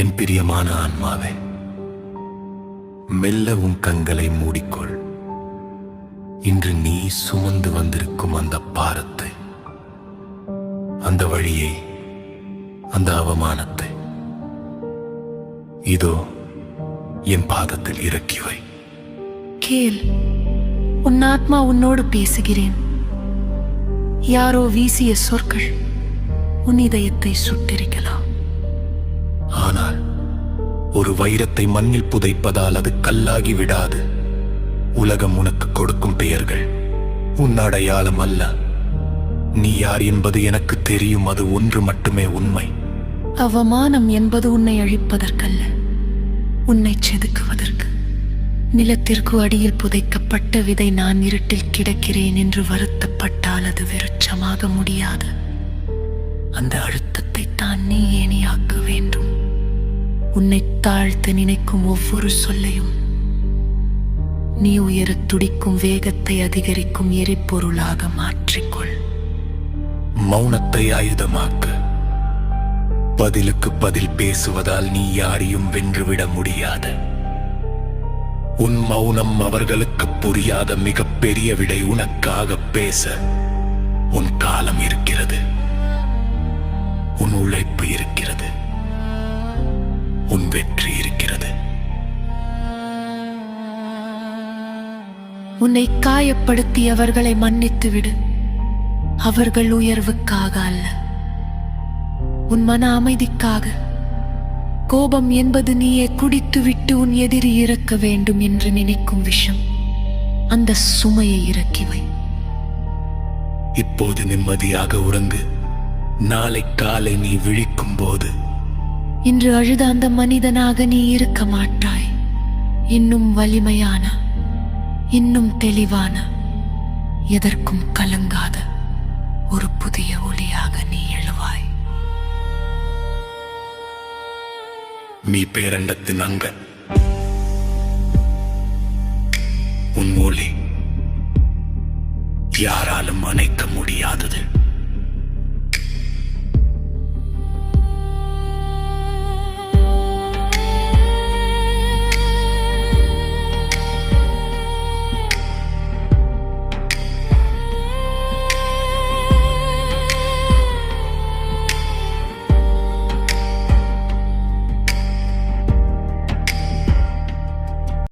என் பிரியமான ஆன்மாவே மெல்ல உன் கண்களை மூடிக்கொள். இன்று நீ சுமந்து வந்திருக்கும் அந்த பாரத்தை அந்த வழியை அந்த அவமானத்தை இதோ என் பாதத்தில் இறக்கி வை. கேள் உன் ஆத்மா உன்னோடு பேசுகிறேன். யாரோ வீசிய சொற்கள் உன் இதயத்தை சுட்டிருக்கலாம். ஆனால் ஒரு வைரத்தை மண்ணில் புதைப்பதால் அது கல்லாகி விடாது. உலகம் உனக்கு கொடுக்கும் பெயர்கள். உன் அடையாளம் அல்ல. நீ யார் என்பது எனக்கு தெரியும் அது ஒன்று மட்டுமே உண்மை. அவமானம் என்பது உன்னை அழிப்பதற்கல்ல. உன்னை செதுக்குவதற்கு. நிலத்திற்கு அடியில் புதைக்கப்பட்ட விதை நான் இருட்டில் கிடக்கிறேன் என்று வருத்தப்பட்டால் அது வெறுச்சமாக முடியாது. அந்த அழுத்த உன்னை தாழ்த்த நினைக்கும் ஒவ்வொரு சொல்லையும். நீ உயரத் துடிக்கும் வேகத்தை அதிகரிக்கும் எரிபொருளாக மாற்றிக்கொள். மௌனத்தை ஆயுதமாக்கு. பதிலுக்கு பதில் பேசுவதால் நீ யாரையும் வென்றுவிட முடியாது. உன் மௌனம் அவர்களுக்கு புரியாத மிகப்பெரிய விடை உனக்காக பேச உன் காலம் இருக்கிறது. உன் உழைப்பு இருக்கிறது. வெற்றி இருக்கிறது உன்னை காயப்படுத்தியவர்களை மன்னித்து விடு அவர்கள் உயர்வுக்காக அல்ல. உன் மன அமைதிக்காக. கோபம் என்பது நீயே குடித்துவிட்டு உன் எதிரி இறக்க வேண்டும் என்று நினைக்கும் விஷம். அந்த சுமையை இறக்கி வை. இப்போது நிம்மதியாக உறங்கு. நாளை காலை நீ விழிக்கும் போது இன்று அழுத அந்த மனிதனாக நீ இருக்க மாட்டாய். இன்னும் வலிமையான இன்னும் தெளிவான எதற்கும் கலங்காத ஒரு புதிய ஒளியாக நீ எழுவாய். நீ பேரண்டத்தின் அங்க. உன் ஒளி யாராலும் அணைக்க முடியாதது.